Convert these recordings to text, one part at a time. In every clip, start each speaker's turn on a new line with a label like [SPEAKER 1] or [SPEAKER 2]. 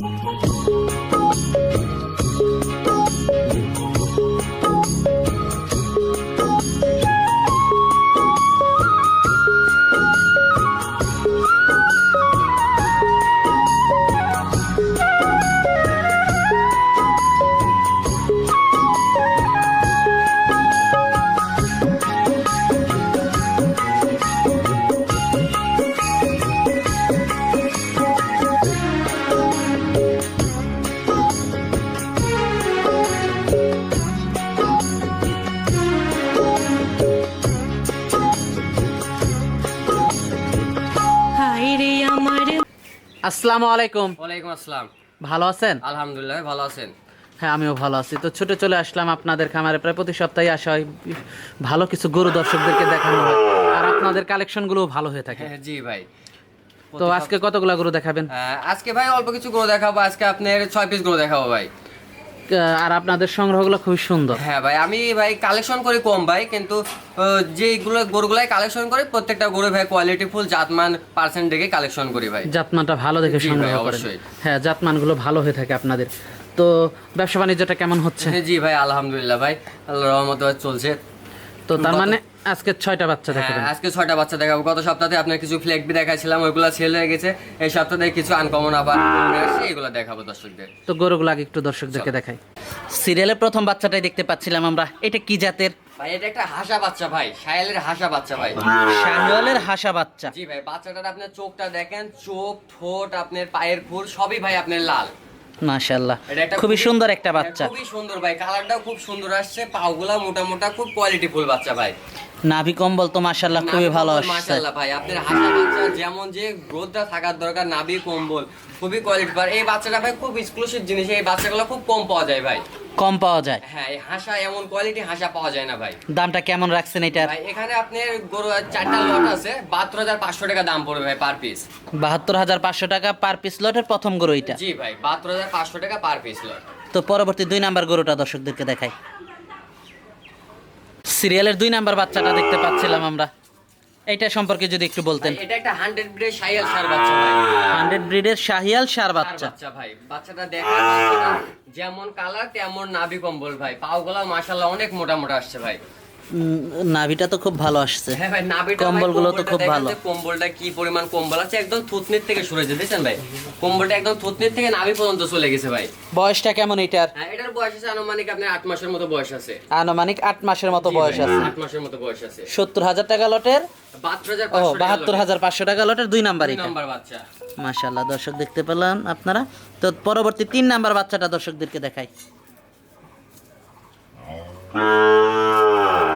[SPEAKER 1] হায়
[SPEAKER 2] আসসালামু আলাইকুম।
[SPEAKER 3] ওয়ালাইকুম আসসালাম।
[SPEAKER 2] ভালো আছেন?
[SPEAKER 3] আলহামদুলিল্লাহ ভালো আছেন।
[SPEAKER 2] হ্যাঁ আমিও ভালো আছি। তো ছুটে চলে আসলাম আপনাদের খামারে। প্রায় প্রতি সপ্তাহে আসা হয়। ভালো কিছু গরু দর্শকদেরকে দেখানো হয়। আর আপনাদের কালেকশনগুলো ভালো হয়ে থাকে।
[SPEAKER 3] হ্যাঁ জি ভাই।
[SPEAKER 2] তো আজকে কতগুলো গরু দেখাবেন?
[SPEAKER 3] আজকে ভাই অল্প কিছু গরু দেখাবো। আজকে আপনার ছয় পিস গরু দেখাবো ভাই।
[SPEAKER 2] আর আপনাদের সংগ্রহগুলো খুবই সুন্দর।
[SPEAKER 3] হ্যাঁ ভাই আমি ভাই কালেকশন করি কম ভাই কিন্তু যেগুলো গরুগুলাই কালেকশন করি প্রত্যেকটা গরু ভাই কোয়ালিটি ফুল জাতমান পার্সেন্ট দেখে কালেকশন করি ভাই।
[SPEAKER 2] জাতমানটা ভালো দেখে সংগ্রহ করেন। হ্যাঁ জাতমানগুলো ভালো হয়ে থাকে আপনাদের। তো ব্যবসা বাণিজ্যটা কেমন হচ্ছে?
[SPEAKER 3] জি ভাই আলহামদুলিল্লাহ ভাই আল্লাহর রহমত চলছে।
[SPEAKER 2] তো তার মানে আজকে ছয়টা বাচ্চা দেখাবেন।
[SPEAKER 3] হ্যাঁ, আজকে ছয়টা বাচ্চা দেখাবো। গত সপ্তাহে আপনার কিছু ফ্লেগবি দেখাইছিলাম ওইগুলো সেল হয়ে গেছে। এই সপ্তাহে কিছু আনকমন আবার এগুলো দেখাবো দর্শকদের।
[SPEAKER 2] তো গরুগুলো আগে একটু দর্শকদেরকে দেখাই। সিরিয়ালের প্রথম বাচ্চাটাই দেখতে পাচ্ছিলাম আমরা। এটা কি জাতের?
[SPEAKER 3] ভাই এটা একটা হাসা বাচ্চা ভাই সায়েলের হাসা বাচ্চা ভাই।
[SPEAKER 2] শাহিওয়ালের হাসা বাচ্চা।
[SPEAKER 3] জি ভাই বাচ্চাটার আপনার চোখটা দেখেন চোখ ঠোঁট আপনার পায়ের খুর সবই ভাই আপনার লাল।
[SPEAKER 2] মাশাআল্লাহ।
[SPEAKER 3] এটা একটা
[SPEAKER 2] খুবই সুন্দর একটা বাচ্চা।
[SPEAKER 3] খুবই সুন্দর ভাই কালারটাও খুব সুন্দর আসছে পাওগুলা মোটা মোটা খুব কোয়ালিটি ফুল বাচ্চা ভাই।
[SPEAKER 2] নাভি কম্বল তো মাশাআল্লাহ খুবই ভালো আসছে।
[SPEAKER 3] মাশাআল্লাহ ভাই আপনার হাসা বাচ্চা যেমন যে গ্রোথটা থাকার দরকার নাভি কম্বল খুবই কোয়ালিটি এই বাচ্চাটা ভাই খুব এক্সক্লুসিভ জিনিস এই বাচ্চাগুলো খুব কম পাওয়া যায় ভাই।
[SPEAKER 2] কম পাওয়া যায়।
[SPEAKER 3] হ্যাঁ এই হাসা এমন কোয়ালিটি হাসা পাওয়া যায় না ভাই।
[SPEAKER 2] দামটা কেমন রাখছেন এটার?
[SPEAKER 3] ভাই এখানে আপনার গরু চারটা লট আছে বাহাত্তর হাজার পাঁচশো টাকা দাম পড়বে ভাই পার পিস
[SPEAKER 2] বাহাত্তর হাজার পাঁচশো টাকা পার পিস লটের প্রথম গরু এটা।
[SPEAKER 3] জি ভাই বাহাত্তর হাজার পাঁচশো টাকা পার পিস লট
[SPEAKER 2] তো পরবর্তী দুই নাম্বার গরুটা দর্শকদেরকে দেখাই। সিরিয়ালের দুই নাম্বার বাচ্চাটা দেখতে পাচ্ছিলাম আমরা। এটা সম্পর্কে যদি একটু বলতেন।
[SPEAKER 3] এটা একটা হান্ড্রেড ব্রিডের শাহিয়াল সার বাচ্চা ভাই।
[SPEAKER 2] হান্ড্রেড ব্রিডের শাহিয়াল সার বাচ্চা।
[SPEAKER 3] বাচ্চা ভাই। বাচ্চাটা দেখা যেমন কালার তেমন নাভি কম্বল ভাই। পাওগুলা মাশাল্লাহ অনেক মোটা মোটা আসছে ভাই।
[SPEAKER 2] নাভিটা তো খুব ভালো আসছে।
[SPEAKER 3] হ্যাঁ ভাই নাভিটা
[SPEAKER 2] কম্বলগুলো তো খুব ভালো।
[SPEAKER 3] কম্বলটা কি পরিমাণ কম্বল আছে একদম থুতনির থেকে সরে যেতে দেখছেন ভাই? কম্বলটা একদম থুতনির থেকে নাভি পর্যন্ত চলে গেছে ভাই।
[SPEAKER 2] বয়সটা কেমন এটার?
[SPEAKER 3] হ্যাঁ এটার বয়স আছে আনুমানিক আপনার আট মাসের মতো বয়স আছে।
[SPEAKER 2] আনুমানিক আট মাসের মতো বয়স আছে।
[SPEAKER 3] আট মাসের মতো বয়স আছে।
[SPEAKER 2] সত্তর হাজার টাকা লটের?
[SPEAKER 3] বাহাত্তর হাজার
[SPEAKER 2] ও বাহাত্তর হাজার পাঁচশো টাকা লটের দুই নাম্বার এটা।
[SPEAKER 3] নাম্বার বাচ্চা।
[SPEAKER 2] মাশাল্লাহ দর্শক দেখতে পেলাম আপনারা। তো পরবর্তী তিন নাম্বার বাচ্চাটা দর্শকদেরকে দেখাই।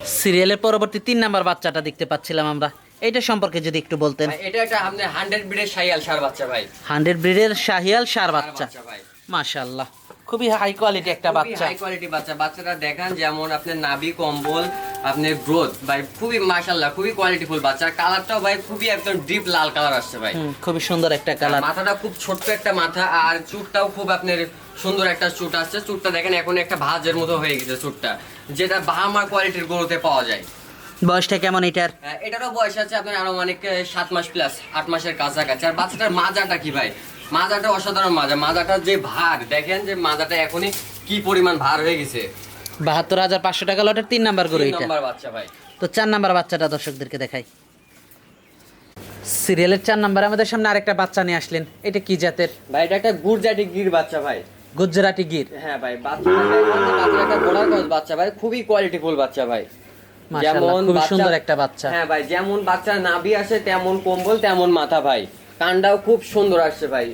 [SPEAKER 2] সিরিয়ালের পরবর্তী তিন নাম্বার বাচ্চাটা দেখতে পাচ্ছিলাম আমরা। এইটা সম্পর্কে যদি একটু বলতেন।
[SPEAKER 3] এটা একটা আপনার হান্ড্রেড ব্রিডের সাইয়াল সার বাচ্চা ভাই।
[SPEAKER 2] হান্ড্রেড ব্রিডের শাহিয়াল সার বাচ্চা। মাশাল্লাহ খুবই হাই কোয়ালিটি একটা বাচ্চা।
[SPEAKER 3] হাই কোয়ালিটি বাচ্চা। বাচ্চাটা দেখান যেমন আপনার নাভি কম্বল আপনার গ্রোথ ভাই খুবই মাশাল্লাহ খুবই কোয়ালিটিফুল বাচ্চা। কালারটাও ভাই খুবই একদম ডিপ লাল কালার আসছে ভাই।
[SPEAKER 2] খুবই সুন্দর একটা কালার
[SPEAKER 3] মাথাটা খুব ছোট্ট একটা মাথা আর চুটটাও খুব আপনার সুন্দর একটা চুট আসছে। চুটটা দেখেন এখন একটা ভাজের মতো হয়ে গেছে চুটটা যেটা বাহামার কোয়ালিটির গরুতে পাওয়া যায়।
[SPEAKER 2] বয়সটা কেমন এটার?
[SPEAKER 3] হ্যাঁ, এটারও বয়স আছে আপনার আরও অনেক সাত মাস প্লাস আট মাসের কাছাকাছি। আর বাচ্চাটার মাজাটা কি ভাই? মাজাটা অসাধারণ মাজা। মাজাটার যে ভার দেখেন যে মাজাটা এখনই কি পরিমাণ ভার হয়ে গেছে।
[SPEAKER 2] বাহাত্তর হাজার পাঁচশো টাকা লটের তিন নাম্বার এটা।
[SPEAKER 3] বাচ্চা ভাই।
[SPEAKER 2] তো চার নাম্বার বাচ্চাটা দর্শকদেরকে দেখাই। সিরিয়ালের চার নাম্বার আমাদের সামনে আরেকটা বাচ্চা নিয়ে আসলেন। এটা কি জাতের?
[SPEAKER 3] ভাই এটা একটা গুড়জাটি গির বাচ্চা ভাই।
[SPEAKER 2] গুজরাটি গির।
[SPEAKER 3] হ্যাঁ ভাই যে একটা গজ বাচ্চা ভাই খুবই কোয়ালিটিফুল বাচ্চা ভাই। বাচ্চা-
[SPEAKER 2] সুন্দর একটা বাচ্চা।
[SPEAKER 3] হ্যাঁ ভাই যেমন বাচ্চার নাভি আসে তেমন কম্বল তেমন মাথা ভাই। কানটাও খুব সুন্দর আসছে ভাই।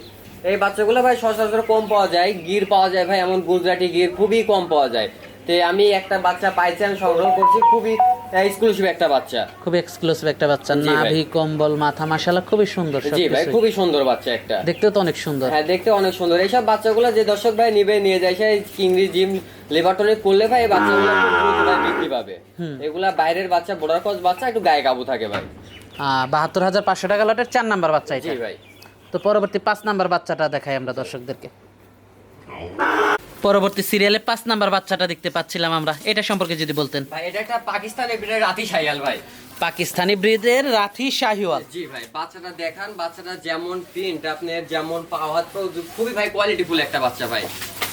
[SPEAKER 3] এই বাচ্চাগুলো ভাই সচরাচর কম পাওয়া যায় গির পাওয়া যায় ভাই এমন গুজরাটি গির খুবই কম পাওয়া যায়। তো আমি একটা বাচ্চা পাইছি আমি সংগ্রহ করছি খুবই এক্সক্লুসিভ একটা বাচ্চা।
[SPEAKER 2] খুবই এক্সক্লুসিভ একটা বাচ্চা। নাভি কম্বল মাথা মাশাআল্লাহ খুবই সুন্দর
[SPEAKER 3] জি ভাই খুবই সুন্দর বাচ্চা একটা।
[SPEAKER 2] দেখতেও তো অনেক সুন্দর।
[SPEAKER 3] হ্যাঁ দেখতে অনেক সুন্দর। এইসব বাচ্চাগুলো যে দর্শক ভাই নিবে নিয়ে যায় সে চিংড়ি জিম লেবারটনি করলে ভাই এই বাচ্চাগুলো খুব ভাই বৃদ্ধি পাবে। এগুলা বাইরের বাচ্চা বোর্ডার কস বাচ্চা একটু গায়ে কাবু থাকে ভাই।
[SPEAKER 2] বাহাত্তর হাজার পাঁচশো টাকা লটের চার নাম্বার বাচ্চা
[SPEAKER 3] জি
[SPEAKER 2] এটা।
[SPEAKER 3] ভাই।
[SPEAKER 2] তো পরবর্তী পাঁচ নাম্বার বাচ্চাটা দেখাই আমরা দর্শকদেরকে। পরবর্তী সিরিয়ালে পাঁচ নাম্বার বাচ্চাটা দেখতে পাচ্ছিলাম আমরা। এটা সম্পর্কে যদি বলতেন।
[SPEAKER 3] ভাই এটা একটা পাকিস্তানের বিটের রাতি সাইয়াল ভাই।
[SPEAKER 2] পাকিস্তানি ব্রিডের রাথি শাহিওয়াল।
[SPEAKER 3] জি ভাই বাচ্চাটা দেখান বাচ্চাটা যেমন প্রিন্ট আপনার যেমন পাওয়ার খুবই ভাই কোয়ালিটিফুল একটা বাচ্চা ভাই।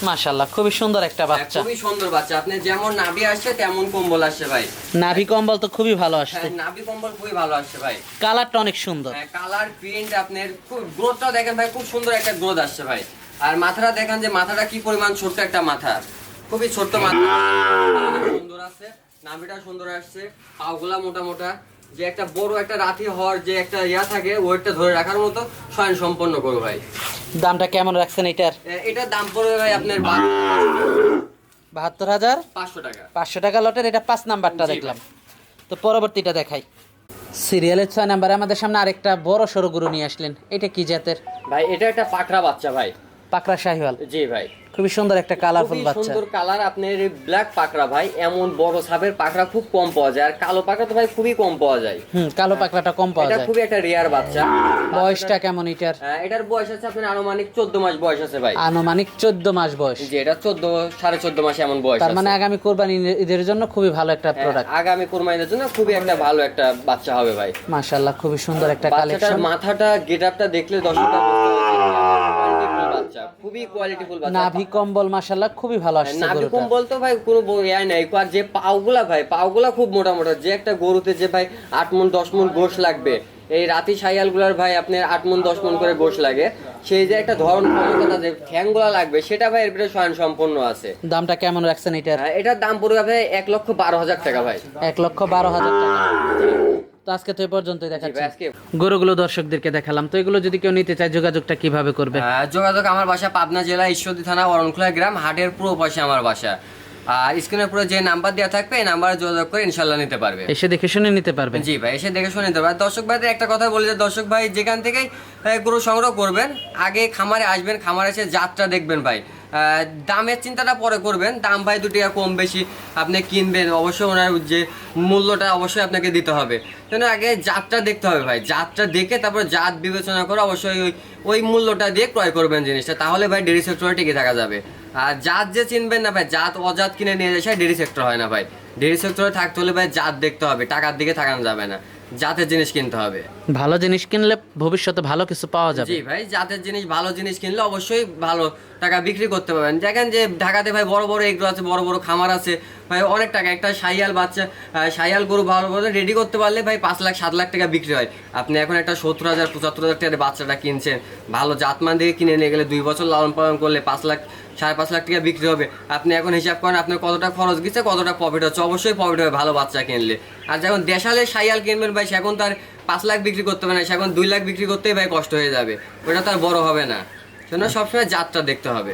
[SPEAKER 2] মাশাল্লাহ খুবই সুন্দর একটা
[SPEAKER 3] হ্যাঁ,
[SPEAKER 2] বাচ্চা।
[SPEAKER 3] খুবই সুন্দর বাচ্চা। আপনি যেমন নাভি আসছে তেমন কম্বল আসছে ভাই।
[SPEAKER 2] নাভি কম্বল তো খুবই ভালো আসছে।
[SPEAKER 3] হ্যাঁ নাভি কম্বল খুবই ভালো আসছে ভাই।
[SPEAKER 2] কালারটা অনেক সুন্দর।
[SPEAKER 3] হ্যাঁ কালার প্রিন্ট আপনার খুব গ্রোথটা দেখেন ভাই খুব সুন্দর একটা গ্রোথ আসছে ভাই। আর মাথাটা দেখেন যে মাথাটা কি পরিমাণ ছোট্ট একটা মাথা। খুবই ছোট্ট মাথা। সুন্দর আছে। নাভিটা সুন্দর আসছে। পাগুলা মোটা মোটা যে একটা বড় একটা রাথি হওয়ার যে একটা ইয়া থাকে ওয়েটটা ধরে রাখার মতো স্বয়ং সম্পন্ন করো ভাই।
[SPEAKER 2] দামটা কেমন রাখছেন এটার?
[SPEAKER 3] এটার দাম পড়বে ভাই আপনার
[SPEAKER 2] বাহাত্তর হাজার।
[SPEAKER 3] পাঁচশো টাকা।
[SPEAKER 2] পাঁচশো টাকা লটের এটা পাঁচ নাম্বারটা দেখলাম। তো পরবর্তীটা দেখাই। সিরিয়ালের ছয় নাম্বারে আমাদের সামনে আরেকটা বড় সরু গরু নিয়ে আসলেন। এটা কি জাতের?
[SPEAKER 3] ভাই এটা একটা পাকড়া বাচ্চা ভাই।
[SPEAKER 2] পাকড়া শাহিওয়াল।
[SPEAKER 3] জি ভাই।
[SPEAKER 2] খুবই সুন্দর একটা কালারফুল বাচ্চা।
[SPEAKER 3] সুন্দর কালার আপনার ব্ল্যাক ভাই এমন বড় সাপের খুব কম পাওয়া যায়। আর কালো তো ভাই খুবই কম পাওয়া যায়।
[SPEAKER 2] হুম কালো পাকড়াটা কম পাওয়া
[SPEAKER 3] এটা খুবই একটা রেয়ার বাচ্চা।
[SPEAKER 2] বয়সটা কেমন এটার?
[SPEAKER 3] আহ, এটার বয়স আছে আপনার আনুমানিক চোদ্দ মাস বয়স আছে ভাই।
[SPEAKER 2] আনুমানিক চোদ্দ মাস বয়স।
[SPEAKER 3] যে এটা চোদ্দ সাড়ে চোদ্দ মাস এমন বয়স
[SPEAKER 2] তার মানে আগামী কোরবানি ঈদের জন্য খুবই ভালো একটা
[SPEAKER 3] হ্যাঁ,
[SPEAKER 2] প্রোডাক্ট
[SPEAKER 3] আগামী কোরবানিদের জন্য খুবই একটা ভালো একটা বাচ্চা হবে ভাই।
[SPEAKER 2] মাশাআল্লাহ খুবই সুন্দর একটা কালেকশন
[SPEAKER 3] মাথাটা গেট আপটা দেখলে দর্শকরা বুঝতে পারবে qualityful বাচ্চা খুবই কোয়ালিটিফুল বাচ্চা।
[SPEAKER 2] নাভি কম্বল মাশাআল্লাহ খুবই ভালো আসছে
[SPEAKER 3] নাভি কম্বল তো ভাই কোনো ইয়া নাই। আর যে পাওগুলা ভাই পাওগুলা খুব মোটা মোটা যে একটা গরুতে যে ভাই আট মন দশ মন গোশ লাগবে এই রাতি সাইয়ালগুলার ভাই আপনার আট মন দশ মন করে গোশ লাগে। সেই যে একটা ধরন ক্ষমতা যে ঠ্যাংগুলা লাগবে সেটা ভাই এর ভিতরে স্বয়ং সম্পন্ন আছে।
[SPEAKER 2] দামটা কেমন রাখছেন এটার?
[SPEAKER 3] হ্যাঁ, এটার দাম পড়বে ভাই এক লক্ষ বারো হাজার টাকা ভাই।
[SPEAKER 2] এক লক্ষ বারো হাজার টাকা। তো আজকে তো এই পর্যন্তই দেখাচ্ছি। গরুগুলো দর্শকদেরকে দেখালাম। তো এগুলো যদি কেউ নিতে চায় যোগাযোগটা কীভাবে করবে?
[SPEAKER 3] যোগাযোগ আমার বাসা পাবনা জেলা ঈশ্বরদী থানা অরণখোলা গ্রাম হাটের পুরো পাশে আমার বাসা। আর স্ক্রিনের পুরো যে নাম্বার দেওয়া থাকবে এই নাম্বারে যোগাযোগ করে ইনশাল্লাহ নিতে পারবে।
[SPEAKER 2] এসে দেখে শুনে নিতে পারবেন।
[SPEAKER 3] জি ভাই এসে দেখে শুনে নিতে পারবে। দর্শক ভাইদের একটা কথা বলি যে দর্শক ভাই যেখান আহ, গরু সংগ্রহ করবেন আগে খামারে আসবেন খামারে এসে জাতটা দেখবেন ভাই। দামের চিন্তাটা পরে করবেন। দাম ভাই দুটি কম বেশি আপনি কিনবেন অবশ্যই ওনার যে মূল্যটা অবশ্যই আপনাকে দিতে হবে। কেন আগে জাতটা দেখতে হবে ভাই। জাতটা দেখে তারপর জাত বিবেচনা করে অবশ্যই ওই ওই মূল্যটা দিয়ে ক্রয় করবেন জিনিসটা। তাহলে ভাই ডেরি সেক্টরে টিকে থাকা যাবে। জাত যে চিনবেন না ভাই জাত অজাত কিনে নিয়ে যায় ডেরি সেক্টর হয় না ভাই। ডেরি সেক্টরে থাকতে হলে ভাই জাত দেখতে হবে টাকার দিকে থাকানো যাবে না। জাতের জিনিস কিনতে হবে।
[SPEAKER 2] ভালো জিনিস কিনলে ভবিষ্যতে ভালো কিছু পাওয়া যাবে।
[SPEAKER 3] জি ভাই জাতের জিনিস ভালো জিনিস কিনলে অবশ্যই ভালো টাকা বিক্রি করতে পারবেন। দেখেন যে ঢাকাতে ভাই বড় বড় এগুলো আছে বড় বড় খামার আছে। ভাই, অনেক টাকা। একটা সাইয়াল বাচ্চা সাইয়াল গরু ভালো ভালো রেডি করতে পারলে ভাই পাঁচ লাখ, সাত লাখ টাকা বিক্রি হয়। আপনি এখন একটা সত্তর হাজার, পঁচাত্তর হাজার টাকার বাচ্চাটা কিনছেন, ভালো জাতমান দিয়ে কিনে নিয়ে গেলে দুই বছর লালন পালন করলে পাঁচ লাখ, সাড়ে পাঁচ লাখ টাকা বিক্রি হবে। আপনি এখন হিসাব করেন আপনার কতটা খরচ গেছে, কতটা প্রফিট হচ্ছে। অবশ্যই প্রফিট হবে ভালো বাচ্চা কিনলে। আর যখন দেশালে সাইয়াল কিনবেন ভাই, সেখন তার পাঁচ লাখ বিক্রি করতে হবে না, সেখন দুই লাখ বিক্রি করতেই ভাই কষ্ট হয়ে যাবে। ওটা তার বড় হবে না। জন্য সবসময় জাতটা দেখতে হবে।